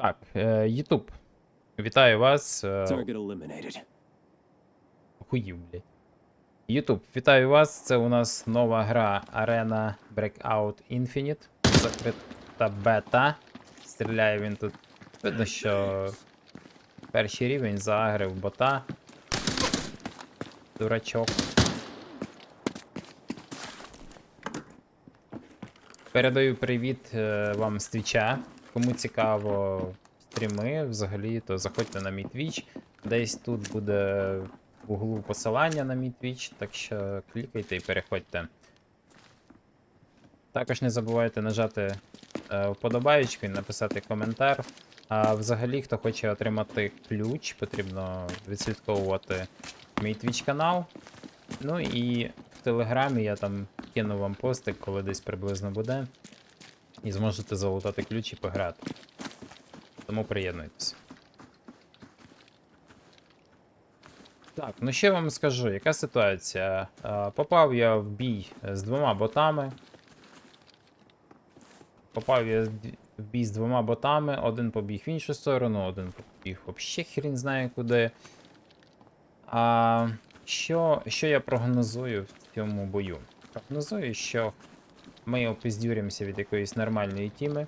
Так, е, Ютуб. Вітаю вас. е. Хуїв, блядь. Ютуб, вітаю вас. Це у нас нова гра Arena Breakout Infinite. Закрита бета. Стріляє він тут. Видно, що перший рівень загрив бота. Дурачок. Передаю привіт е, вам з Твіча. Кому цікаво стріми, взагалі, то заходьте на мій Twitch. Десь тут буде в углу посилання на мій Twitch, так що клікайте і переходьте. Також не забувайте нажати е, вподобаєчку і написати коментар. А взагалі, хто хоче отримати ключ, потрібно відслідковувати мій Twitch канал. Ну і в Телеграмі я там кину вам постик, коли десь приблизно буде. І зможете залутати ключ і пограти. Тому приєднуйтесь. Так, ну що я вам скажу, яка ситуація? Попав я в бій з двома ботами. Попав я в бій з двома ботами, один побіг в іншу сторону, один побіг взагалі хрін знає куди. А що, що я прогнозую в цьому бою? Прогнозую, що ми опіздюримося від якоїсь нормальної тіми.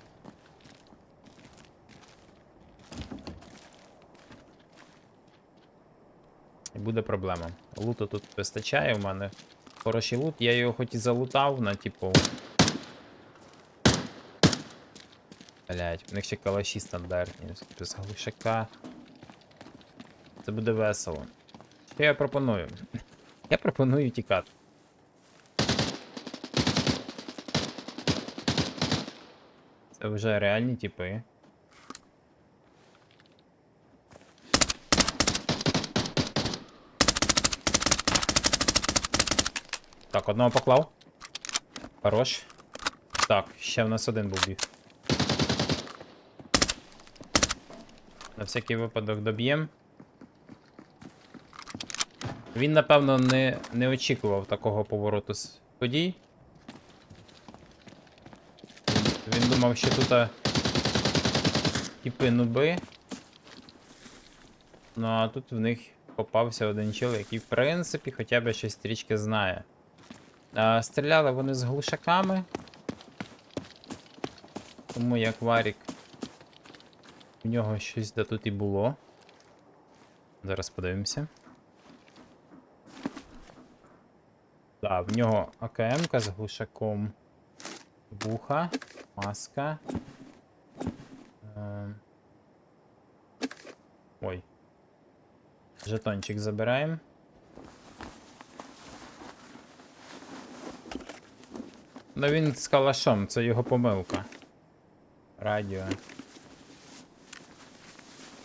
І буде проблема. Луту тут вистачає в мене. Хороший лут, я його хоч і залутав на типу. Блять, в них ще калаші стандартні, без глушака. Це буде весело. Що я пропоную? Я пропоную тікати. Це вже реальні типи. Так, одного поклав. Хорош. Так, ще в нас один був біг. На всякий випадок доб'єм. Він, напевно, не, не очікував такого повороту подій. Він, він думав, що тут а, типи нуби. Ну а тут в них попався один чел, який в принципі хоча б щось трішки знає. А, стріляли вони з глушаками. Тому як варік. В нього щось де тут і було. Зараз подивимося. Так, в нього АКМ з глушаком. Вуха, маска. Ем. Ой. Жетончик забираємо. Ну він з калашом, це його помилка. Радіо.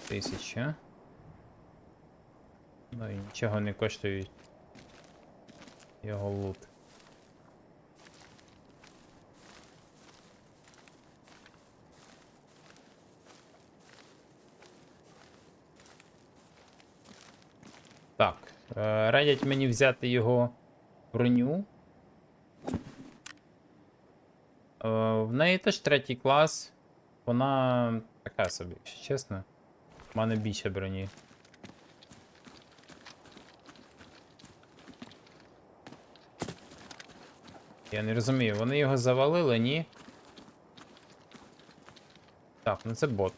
Тисяча. Ну і нічого не коштують його лут. Так, е, радять мені взяти його броню. Е, в неї теж третій клас. Вона така собі, якщо чесно. У мене більше броні. Я не розумію, вони його завалили, ні? Так, ну це бот.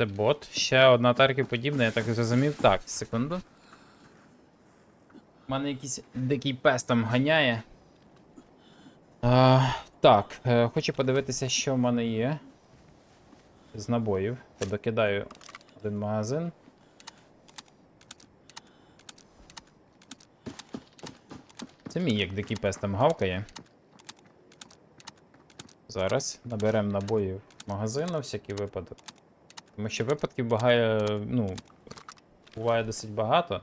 Це бот. Ще одна тарки подібна, я так зрозумів. Так, секунду. У мене якийсь дикий пес там ганяє. А, так, е, хочу подивитися, що в мене є. З набоїв. Подокидаю один магазин. Це мій як дикий пес там гавкає. Зараз наберемо набоїв магазин на всякий випадок. Тому що випадків багає, ну, буває досить багато.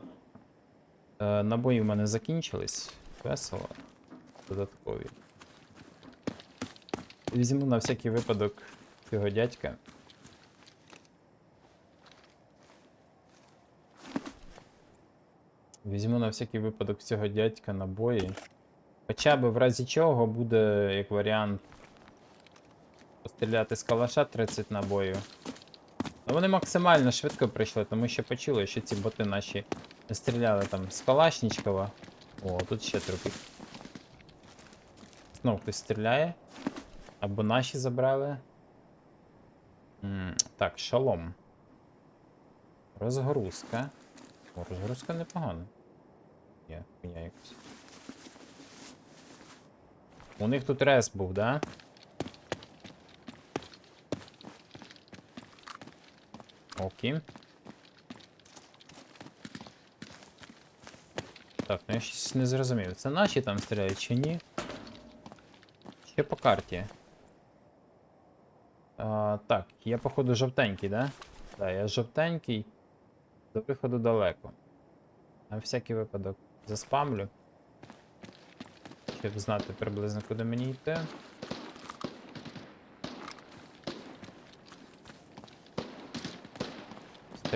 Е, набої в мене закінчились. Весело. Додаткові. Візьму на всякий випадок цього дядька. Візьму на всякий випадок цього дядька набої. Хоча б в разі чого буде як варіант стріляти з калаша 30 набоїв. Ну вони максимально швидко прийшли, тому що почули, що ці боти наші стріляли там з Калашнічкова. О, тут ще трупик. Знов хтось стріляє. Або наші забрали. М, Так, шалом. Розгрузка. О, розгрузка непогана. Є, хуйня якась. У них тут рес був, да? Окей. Так, ну я щось не зрозумів. Це наші там стріляють чи ні? Ще по карті. А, так, я походу жовтенький, да? Да, я жовтенький. До виходу далеко. На всякий випадок заспамлю. Щоб знати приблизно куди мені йти.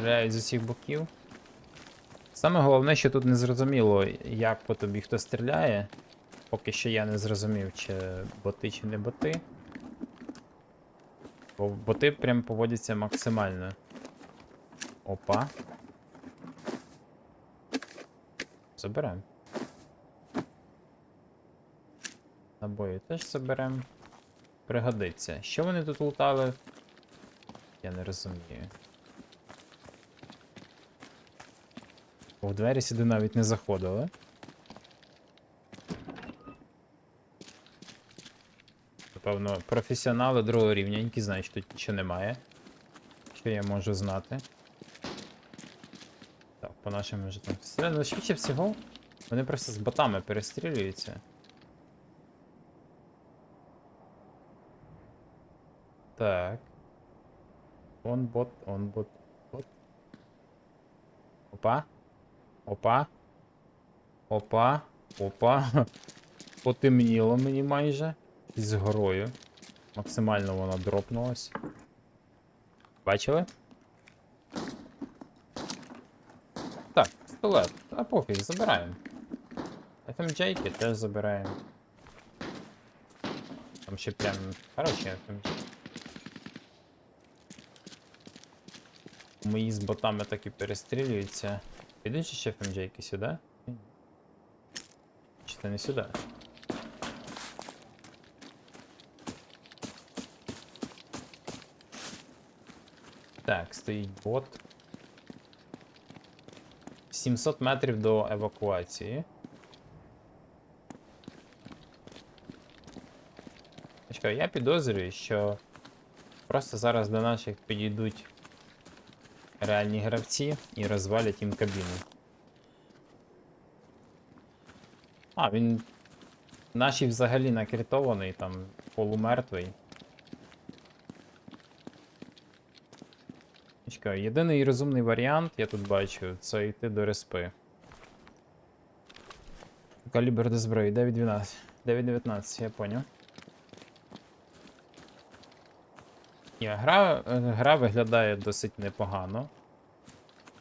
Стріляють з усіх боків. Саме головне, що тут не зрозуміло, як по тобі хто стріляє. Поки що я не зрозумів, чи боти, чи не боти. Бо боти прям поводяться максимально. Опа. Заберем. Набої теж заберем. Пригодиться. Що вони тут лутали? Я не розумію. В двері сюди навіть не заходили. Напевно, професіонали другого рівня, які знають, що тут нічого немає. Що я можу знати. Так, по нашим вже там. Ну, швидше всього, вони просто з ботами перестрілюються. Так. Он бот, он бот, бот. Опа. Опа. Опа. Опа. Потемніло мені майже. З горою. Максимально вона дропнулась. Бачили? Так, пістолет. А пофіг, забираємо. FMJ-ки теж забираємо. Там ще прям хороші FMJ. Мої з ботами так і перестрілюються. Підуть ще FMJ-ки сюди? Ні. Чи це не сюди? Так, стоїть бот. 700 метрів до евакуації. Чекай, я підозрюю, що просто зараз до наших підійдуть реальні гравці і розвалять їм кабіну. А, він. Нашій взагалі накритований, там полумертвий. Чекай, єдиний розумний варіант, я тут бачу, це йти до респи. Калібр до зброї, 9.12. 9.19, я поняв. Ні, гра, е, гра виглядає досить непогано.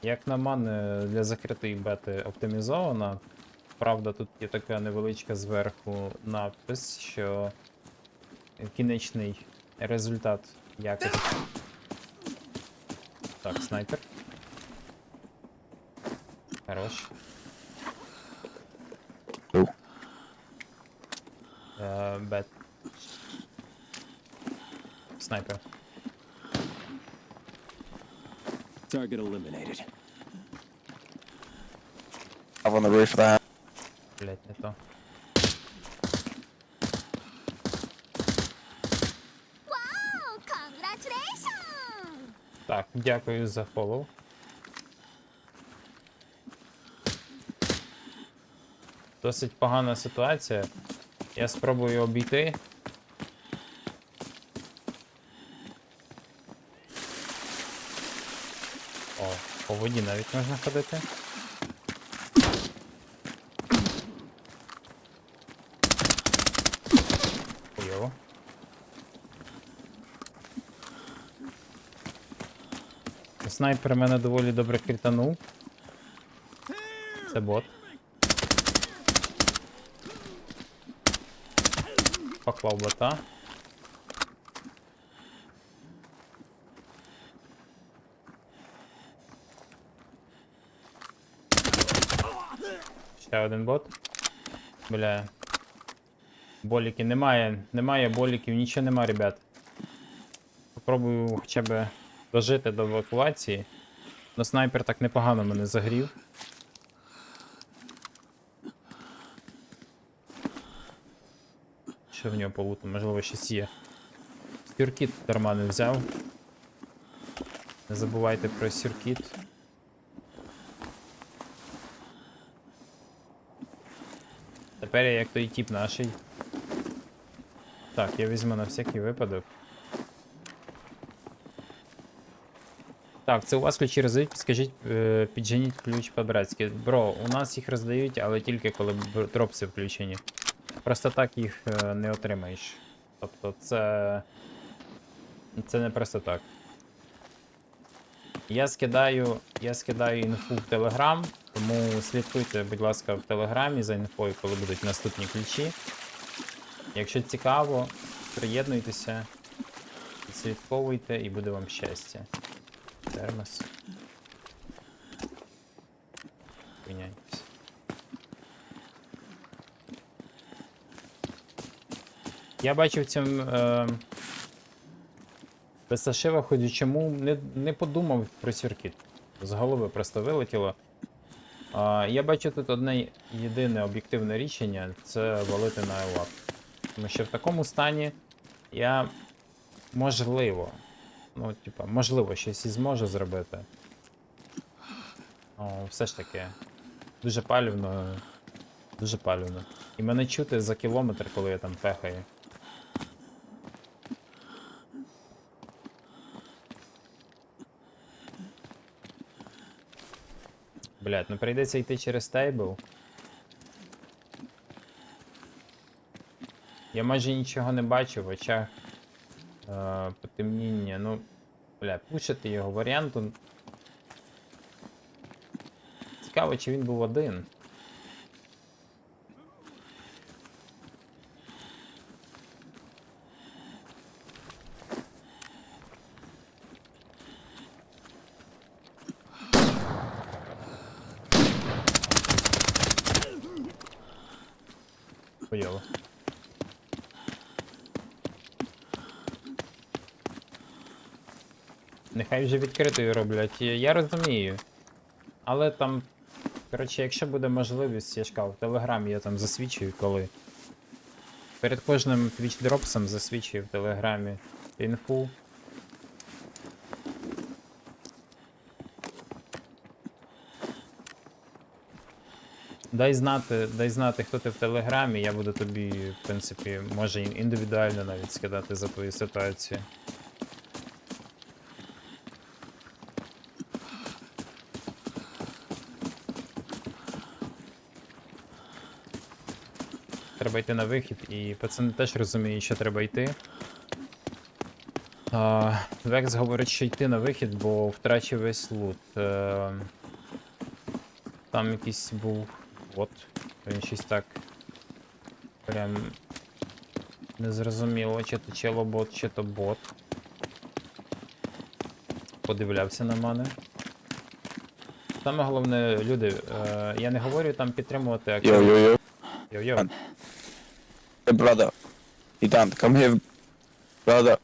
Як на мене, для закритої бети оптимізована. Правда, тут є така невеличка зверху надпис, що кінечний результат якості. Так, снайпер. Хорош. Е, Бет. Снайпер. Target eliminated. Up on the roof of the house. Блять, не то. Wow! Так, дякую за фоллоу. Досить погана ситуація. Я спробую обійти. О, по воді навіть можна ходити. Хуйово. Снайпер мене доволі добре кританув. Це бот. Поклав бота. Ще один бот. Бля. Боліки немає, немає боліків, нічого нема, ребят. Попробую хоча б дожити до евакуації. Но снайпер так непогано мене загрів. Що в нього полута. Можливо, щось є. Сюркіт дарма не взяв. Не забувайте про сюркіт. Тепер я як той тип наший. Так, я візьму на всякий випадок. Так, це у вас ключі роздають, скажіть, е, підженіть ключ по-братськи. Бро, у нас їх роздають, але тільки коли дропси включені. Просто так їх е, не отримаєш. Тобто це. Це не просто так. Я скидаю, я скидаю інфу в Телеграм, тому слідкуйте, будь ласка, в Телеграмі за інфою, коли будуть наступні ключі. Якщо цікаво, приєднуйтеся, слідковуйте і буде вам щастя. Термос. Міняйтесь. Я бачив цьому. Е... Песашива ходячому не, не подумав про сіркіт. З голови просто вилетіло. А, я бачу тут одне єдине об'єктивне рішення це валити на ЕЛАП. Тому що в такому стані я можливо. Ну, типа, можливо, щось і зможу зробити. О, все ж таки. Дуже палівно. Дуже палівно. І мене чути за кілометр, коли я там пехаю. Блять, ну прийдеться йти через стейбл. Я майже нічого не бачу в очах. Е, потемніння, ну. Бля, пушити його варіанту. Цікаво, чи він був один. Хуйово. Нехай вже відкритою роблять. Я- розумію. Але там. Коротше, якщо буде можливість, я ж в Телеграмі я там засвідчую, коли. Перед кожним твіч дропсом засвідчую в Телеграмі інфу. Дай знати, дай знати, хто ти в Телеграмі, я буду тобі, в принципі, може індивідуально навіть скидати за твою ситуацію. Треба йти на вихід, і пацани теж розуміють, що треба йти. Векс говорить, що йти на вихід, бо втрачив весь лут. Е, там якийсь був бот. Він щось так. Прям. Незрозуміло, чи то челобот, чи то бот. Подивлявся на мене. Саме головне, люди, е, я не говорю там підтримувати активно. yo. Йо-йо. Hey, brother. Ethan, come here. Brother.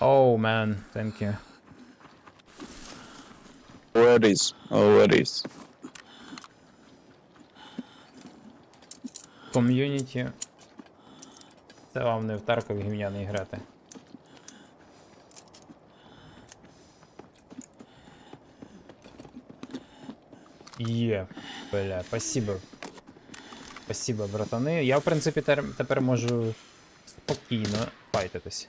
Oh man, thank you. Is? Oh, where? Ком'юніті. Це вам не в Тарков гімняний грати. Є, бля, спасибо. Спасибо, братани. Я, в принципі, тепер можу спокійно файтитись.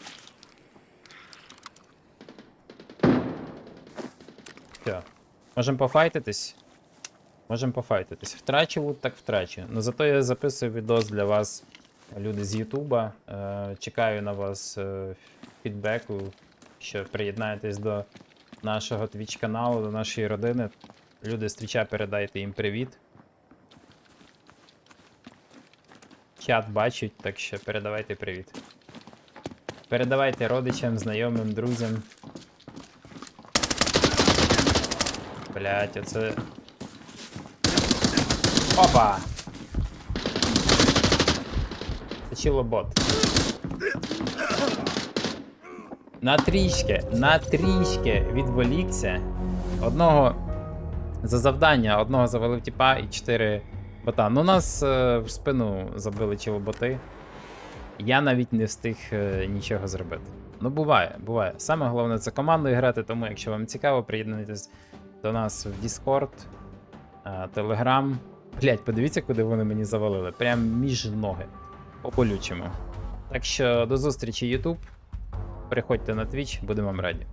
Все. Можемо пофайтитись. Можемо пофайтитись. Втрачу лут, так втрачу. Ну зато я записую відос для вас, люди з Ютуба. Е, чекаю на вас е, фідбеку, що приєднаєтесь до нашого Twitch каналу, до нашої родини. Люди з Твіча передайте їм привіт. Чат бачать, так що передавайте привіт. Передавайте родичам, знайомим, друзям. Блять, оце. Опа! Це чилобот. На трішки, на трішки відволікся. Одного за завдання, одного завалив тіпа і чотири бота. Ну, нас е, в спину забили чилоботи. Я навіть не встиг е, нічого зробити. Ну, буває, буває. Саме головне це командою грати, тому якщо вам цікаво, приєднуйтесь до нас в Discord, е, Telegram. Блять, подивіться, куди вони мені завалили. Прям між ноги. По-болючому. Так що до зустрічі, YouTube. Приходьте на Twitch, будемо вам раді.